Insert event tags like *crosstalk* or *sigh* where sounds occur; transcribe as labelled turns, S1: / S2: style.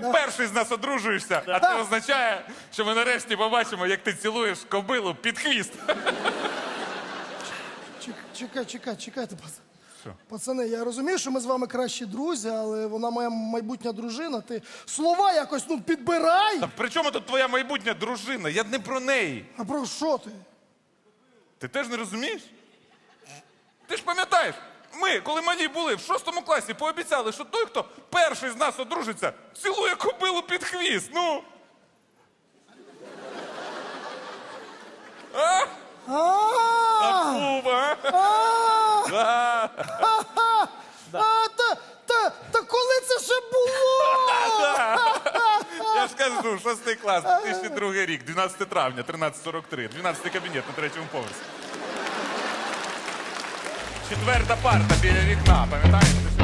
S1: Ти перший з нас одружуєшся, а це означає, що ми нарешті побачимо, як ти цілуєш кобилу під хвіст.
S2: Чекай, чекай, чекайте, пац-
S1: Що?
S2: пацани. Я розумію, що ми з вами кращі друзі, але вона моя майбутня дружина. Ти слова якось ну підбирай.
S1: Та при чому тут твоя майбутня дружина? Я не про неї.
S2: А про що ти?
S1: Ти теж не розумієш? Ти ж пам'ятаєш, ми, коли малі були в шостому класі, пообіцяли, що той, хто перший з нас одружиться, цілує кобилу під хвіст. Ну. А?
S2: А,
S1: а?
S2: а,
S1: Да.
S2: а, та, та, та коли це ще було? *laughs*
S1: Я ж кажу, шостий клас, 2002 рік, 12 травня, 13.43, 12 кабінет на третьому поверсі. Четверта парта біля вікна, пам'ятаєш?